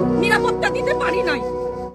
নিরাপত্তা দিতে পারি নাই।